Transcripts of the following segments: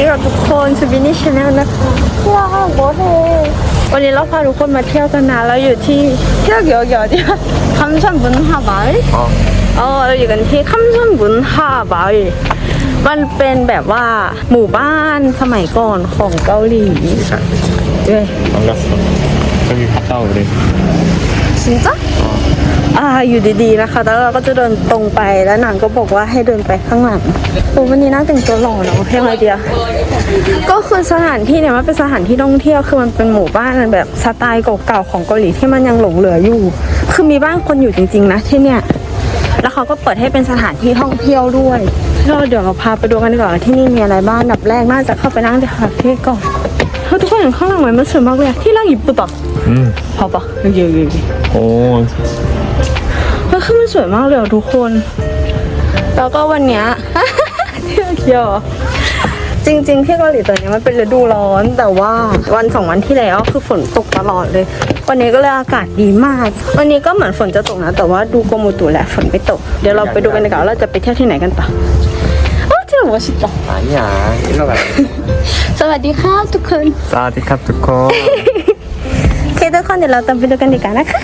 ดีกับทุกคนสวินี่ชาแนลนะคะว้าวโบเวันนี้เราพาทุกคนมาเที่ยวกันนะเราอยู่ที่เที่ยวเกี่ยวกี่ยวที่คำชันบุญฮาบายเออเราอยู่กันที่คำชันบุญฮาบายมันเป็นแบบว่าหมู่บ้านสมัยก่อนของเกาหลีใช่ใช่เว้ยมันก็จะมีข้าวเต้าเลยะอ่าอยู่ดีๆนะคะ แล้วเราก็จะเดินตรงไปแล้วนางก็บอกว่าให้เดินไปข้างหลังโอ้วันนี้นั่งแต่งตัวหล่อเนาะยังไงเดียก็คือสถานที่เนี่ยมันเป็นสถานที่ท่องเที่ยวคือมันเป็นหมู่บ้านแบบสไตล์เก่าๆของเกาหลีที่มันยังหลงเหลืออยู่ คือมีบ้านคนอยู่จริง ๆ นะที่เนี่ยแล้วเขาก็เปิดให้เป็นสถานที่ท่องเที่ยวด้วยเราเดี๋ยวเราพาไปดูกันดีกว่าว่าที่นี่มีอะไรบ้างดับแรกน่าจะเข้าไปนั่งในคาเฟ่ก่อน เฮ้ยทุกคนเห็นข้างหลังไหมมันสวยมากเลยอะที่นั่งหยิบปุ๊บอะ 음. พอปะเยอะๆ 오, เฮ้ยคือมันสวยมากเลยอะทุกคน แล้วก็วันเนี้ย เที่ยวเที่ยวจริงๆที่เกาหลีตอนนี้มันเป็นฤดูร้อนแต่ว่าวันสองวันที่แล้วคือฝนตกตลอดเลย วันนี้ก็เลยอากาศดีมาก วันนี้ก็เหมือนฝนจะตกนะ แต่ว่าดูกรมอุตุแล้วฝนไม่ตก เดี๋ยวเราไปดูกันดีกว่าว่าเราจะไปเที่ยวที่ไหนกันต่อ โอ้เที่ยวหัวชิดต่อ 아니야. 일로 가야 돼. สวัสดีครับทุกคน 사디캅 두코. โอเคทุกคนเดี๋ยวเราตามไปดูกันดีกว่านะคะ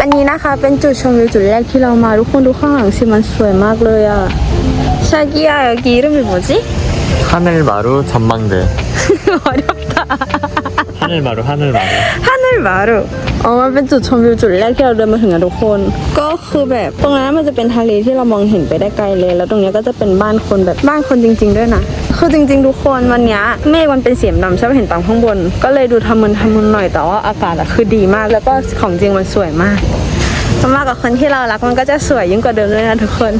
อันนี้นะคะเป็นจุดชมวิวจุดแรกที่เรามาทุกคนดูข้างหลังสิมันสวยมากเลยอ่ะชากิอา여기이름이뭐지 하늘마루 전망대. 어렵다 하늘마루, 하늘마루. ฮันนี่มารุอ๋อมันเป็นจุดชมวิวจุดแรกที่เราเดินมาถึงอะทุกคน ก็คือแบบตรงนั้นมันจะเป็นทะเลที่เรามองเห็นไปได้ไกลเลย แล้วตรงเนี้ยก็จะเป็นบ้านคนแบบบ้านคนจริง ๆ ด้วยนะ คือจริง ๆ ทุกคนวันเนี้ยเมฆมันเป็นสีดำใช่ไหมเห็นตามข้างบน ก็เลยดูทำมึนทำมึนหน่อยแต่ว่าอากาศอะคือดีมาก แล้วก็ของจริงมันสวยมากมากกว่าคนที่เรารักมันก็จะสวยยิ่งกว่าเดิมเลยนะทุกคน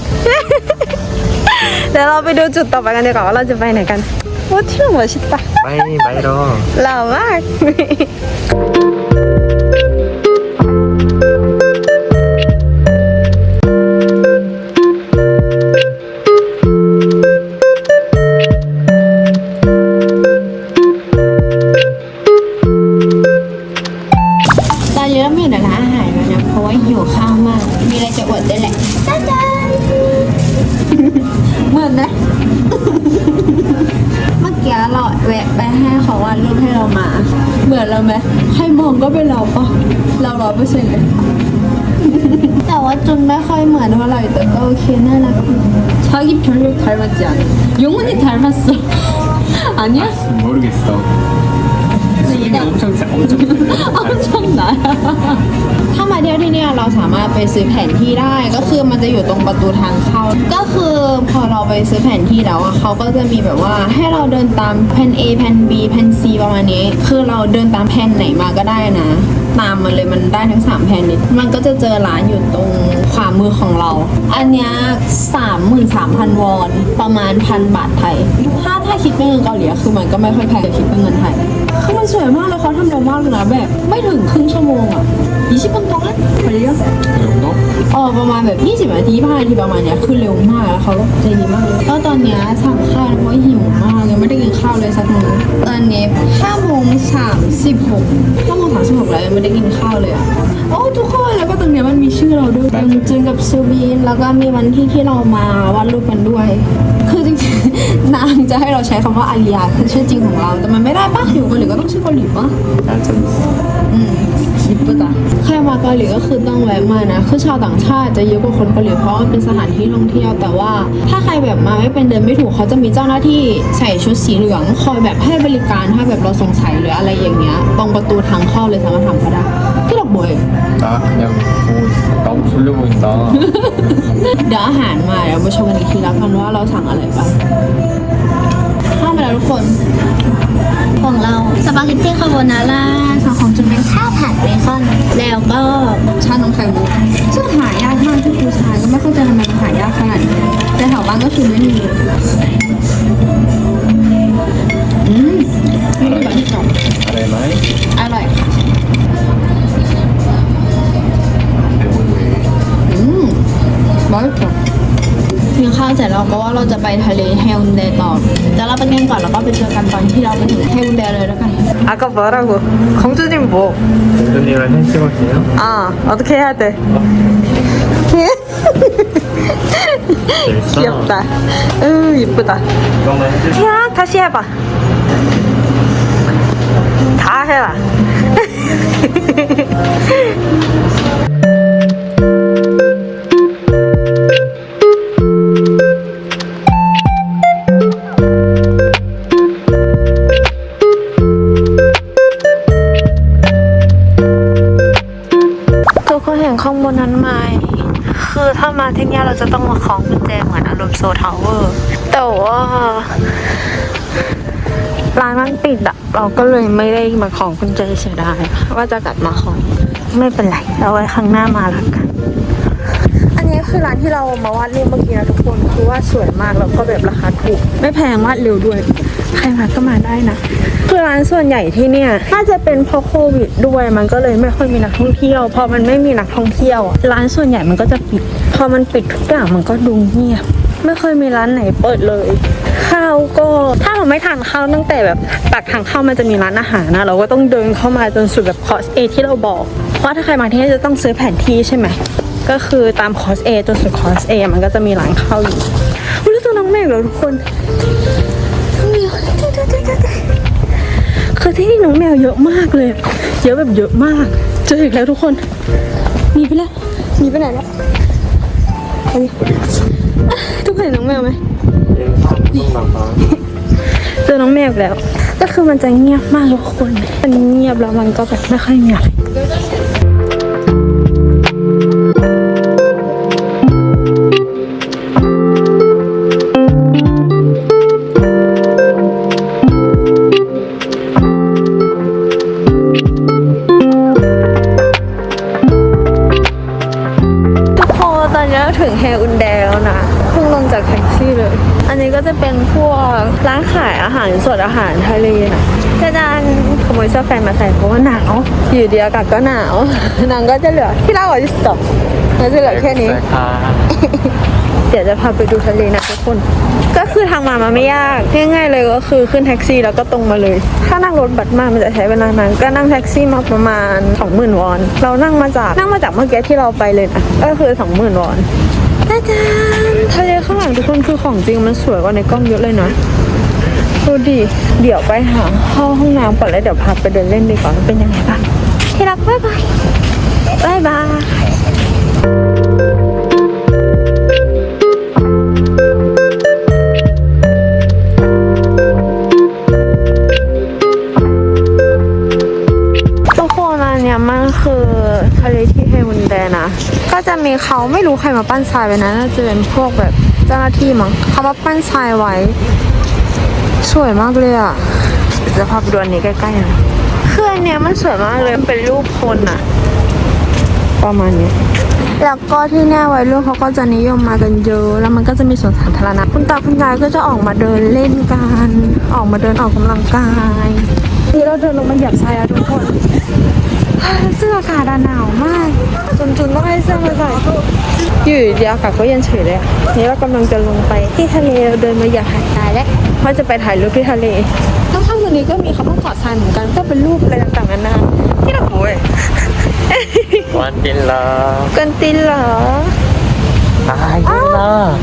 เดี๋ยวเราไปดูจุดต่อไปกันดีกว่าว่าเราจะไปไหนกัน 어, 튀면 멋있다. 마이, 마이로. 라마. เหมือนเราไหมใครมองก็เป็นเราปะเราร้อยเปอร์เซ็นต์เลย แต่ว่าจุนไม่ค่อยเหมือนเท่าไหร่แต่ก็โอเคน่ารักดี자기별로닮았지않아영훈이닮았어아니야 모르겠어. 수빈이 엄청, 잘- 엄청. เอาชมนะถ้ามาเที่ยวที่เนี่ยเราสามารถไปซื้อแผนที่ได้ ก็คือมันจะอยู่ตรงประตูทางเข้า ก็คือพอเราไปซื้อแผนที่แล้วอะเขาก็จะมีแบบว่าให้เราเดินตามแผน A แผน B แผน C ประมาณนี้ คือเราเดินตามแผนไหนมาก็ได้นะ ตามมันเลยมันได้ทั้งสามแผ่นนิดมันก็จะเจอร้านอยู่ตรงขวามือของเรา อันนี้สามหมื่นสามพันวอน ประมาณพันบาทไทย ถ้าถ้าคิดเป็นเงินเกาหลีคือมันก็ไม่ค่อยแพงคิดเป็นเงินไทยคือมันสวยมากแล้วเขาทำเร็วมากเลยนะแบบ ไม่ถึงครึ่งชั่วโมงอะยี่สิบนาทีเลไปเยอะอ๋อประมาณแบบ 20นาที25นาทีประมาณเนี้ยคือเร็วมากแล้วเขาใจดีมากเลยก็ตอนเนี้ยสั่งข้าวเพราะหิวมากยังไม่ได้กินข้าวเลยสักมื้อตอนนี้ห้าโมงสามสิบหกห้าโมง36แล้วยังไม่ได้กินข้าวเลยอะโอ้ทุกคนแล้วก็ตรงเนี้ยมันมีชื่อเราด้วยมีจีงกับสบีนแล้วก็มีวันที่ที่เรามาวาดรูปกันด้วย คือจริงๆนางจะให้เราใช้คำว่าอาริยาคือชื่อจริงของเรา แต่มันไม่ได้ปะอยู่คนหรือก็ต้องชื่อคนหรือปะอืมิปต์จ้ะใครมาเกาหลีก็คือต้องแวะมานะ คือชาวต่างชาติจะเยอะกว่าคนเกาหลีเพราะว่าเป็นสถานที่ท่องเที่ยว แต่ว่าถ้าใครแบบมาไม่เป็นเดินไม่ถูกเขาจะมีเจ้าหน้าที่ใส่ชุดสีเหลืองคอยแบบให้บริการถ้าแบบเราสงสัยหรืออะไรอย่างเงี้ย ตรงประตูทางเข้าเลยสามารถทำก็ได้ที่หลอกบ่อย 나 그냥 보고 있 어. 너무 졸려 보인 다. เดี๋ยวอาหารมาเดี๋ยวมาชมกันอีกทีแล้วกันว่าเราสั่งอะไรไปเข้ามาแล้วทุกคน ของเราสปาเกตตี้คาโบนาร่าซอส ข้าวผัดเบคอนแล้วก็ชานมไข่มุกซึ่งหายากมากที่กูชาก็ไม่เข้าใจทำไมมันหายากขนาดนี้แต่แถวบ้านก็คือไม่มีอืมอร่อยอะไรไหมอร่อยค่ะอืมบอยค่ะกินข้าวเสร็จแล้วเพราะว่าเราจะไปทะเลเฮลเดต่อแต่เราไปกันก่อนแล้วก็ไปเจอกันตอนที่เราไปถึงเฮลเดเลยแล้วกัน 아까 뭐라고? 공주님 뭐? 공주님을 햄찌거든요. 아 어떻게 해야 돼? 재밌어. 귀엽다. 으 이쁘다. 이거만 해줄 야 다시 해봐. 다 해라. แต่ว่าร้านมันปิดอะเราก็เลยไม่ได้มาคล้องกุญแจเสียดายว่าจะกลับมาคล้องไม่เป็นไรเอาไว้ข้างหน้ามาละกัน อันนี้คือร้านที่เรามาวาดรูปเมื่อกี้นะทุกคนคือว่าสวยมากแล้วก็แบบราคาถูก ไม่แพงวาดเร็วด้วย ใครมาก็มาได้นะคือร้านส่วนใหญ่ที่เนี่ยน่าจะเป็นเพราะโควิดด้วยมันก็เลยไม่ค่อยมีนักท่องเที่ยว พอมันไม่มีนักท่องเที่ยวอะร้านส่วนใหญ่มันก็จะปิด พอมันปิดทุกอย่างมันก็ดูเงียบ ไม่ค่อยมีร้านไหนเปิดเลย ข้าวก็ถ้าเราไม่ทานข้าวตั้งแต่แบบปากทางเข้ามันจะมีร้านอาหารนะ เราก็ต้องเดินเข้ามาจนสุดแบบคอสเอที่เราบอกเพราะถ้าใครมาที่นี่จะต้องซื้อแผนที่ใช่ไหมก็คือตามคอร์ส A จนสุดคอร์ส A มันก็จะมีร้านข้าวอยู่อุ๊ยแล้วตัวน้องแม่เหรอทุกคนคือที่นี่น้องแมวเยอะมากเลย เยอะแบบเยอะมาก เจออีกแล้วทุกคนหนีไปแล้วหนีไปไหนแล้วนี่ ทุกคนเห็นน้องแมวไหมเจอน้องแมวแล้ว ก็คือมันจะเงียบมากทุกคน มันเงียบแล้วมันก็แบบไม่ค่อยมีอะ อาหารสดอาหารทะเลนะจะนานขโมยเสื้อแฟนมาใส่เพราะว่าหนาว อยู่ดีอากาศก็หนาว นางก็จะเหลือที่เราอะที่สต็อปแล้วจะเหลือแค่นี้셀 카. เดี๋ยวจะพาไปดูทะเลนะทุกคน ก็คือทางมามันไม่ยากง่ายๆเลยก็คือขึ้นแท็กซี่แล้วก็ตรงมาเลย ถ้านั่งรถบัสมามันจะใช้เวลานานก็นั่งแท็กซี่มาประมาณ 20,000 วอน เรานั่งมาจากนั่งมาจากเมื่อกี้ที่เราไปเลยนะก็คือ 20,000 วอนจ้าจานทะเลข้างหลังทุกคนคือของจริงมันสวยกว่าในกล้องเยอะเลยนะ ดูดิ เดี๋ยวไปหาเข้าห้องน้ำก่อนแล้วเดี๋ยวพาไปเดินเล่นดีกว่าว่าเป็นยังไงบ้างที่รักบ๊ายบายบ๊ายบายทุกคนอันเนี้ยมันคือทะเลที่เฮวันแดนะ ก็จะมีเขาไม่รู้ใครมาปั้นทรายไว้นะน่าจะเป็นพวกแบบเจ้าหน้าที่มั้งเขามาปั้นทรายไว้ สวยมากเลยอะจะพาไปดูอันนี้ใกล้ๆนะคืออันเนี้ยมันสวยมากเลยเป็นรูปคนอะ ประมาณนี้ แล้วก็ที่เนี่ยวัยรุ่นเขาก็จะนิยมมากันเยอะ แล้วมันก็จะมีสวนสาธารณะคุณตาคุณยายก็จะออกมาเดินเล่นกัน ออกมาเดินออกกำลังกายนี่เราเดินลงมาเหยียบทรายอะทุกคนเสื้ออากาศหนาวมากจนจุนต้องให้เสื้อมาใส่อยู่ดีอากาศก็เย็นเฉยเลยนี่เรากำลังจะลงไปที่ทะเลเราเดินมาเหยียบหาดทรายแล้ว ว่าจะไปถ่ายรูปที่ทะเลข้างๆตรงนี้ก็มีเขาต้องเกาะทรายเหมือนกันก็เป็นรูปอะไรต่างๆนานาที่เราโอ้ย 완딜라. กันตินเหรอ 아, 이거구나.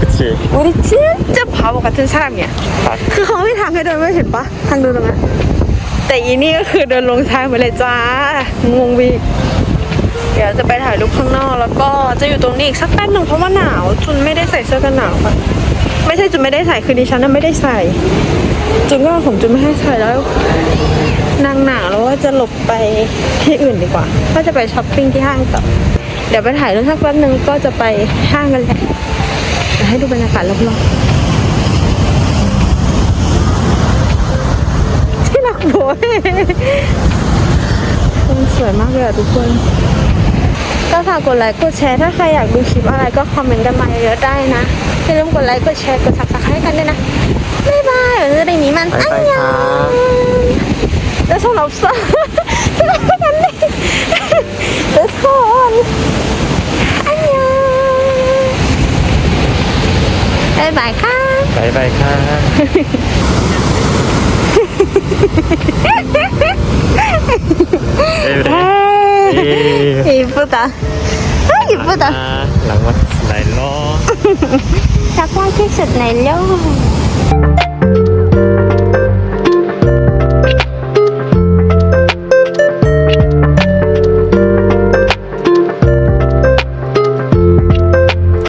그치. 우리 진짜 바보 같은 사람이야. 아, คือเขาไม่ทางให้เดินไม่เห็นปะทางเดินตรงนั้นแต่อีนี่ก็คือเดินลงทางไปเลยจ้างงวีเดี๋ยวจะไปถ่ายรูปข้างนอกแล้วก็จะอยู่ตรงนี้อีกสักแป๊บหนึ่งเพราะว่าหนาวจุนไม่ได้ใส่เสื้อกันหนาวค่ะ ไม่ใช่จุนไม่ได้ใส่คือดิฉันน่ะไม่ได้ใส่ จุนก็เอาของจุนไม่ให้ใส่แล้วนางหนาแล้วว่าจะหลบไปที่อื่นดีกว่า ก็จะไปช้อปปิ้งที่ห้างต่อ เดี๋ยวไปถ่ายรูปสักแป๊บหนึ่งก็จะไปห้างกันแหละเดี๋ยวให้ดูบรรยากาศรอบๆที่หนักโบยมันสวยมากเลยอะทุกคน ก็ฝากกดไลค์กดแชร์ถ้าใครอยากดูคลิปอะไรก็คอมเมนต์กันมาเยอะๆได้นะอย่าลืมกดไลค์กดแชร์กดซับสไครต์กันด้วยนะบ๊ายบายเออในนี้มันอันยองแล้วส่งเราซะที่รักกันดิแล้วส่งอันยองบายบายค่ะเอ้ยเอ้ย 예쁘다. 아 예쁘다. 낭만 날로. 작품 티셔츠 날려.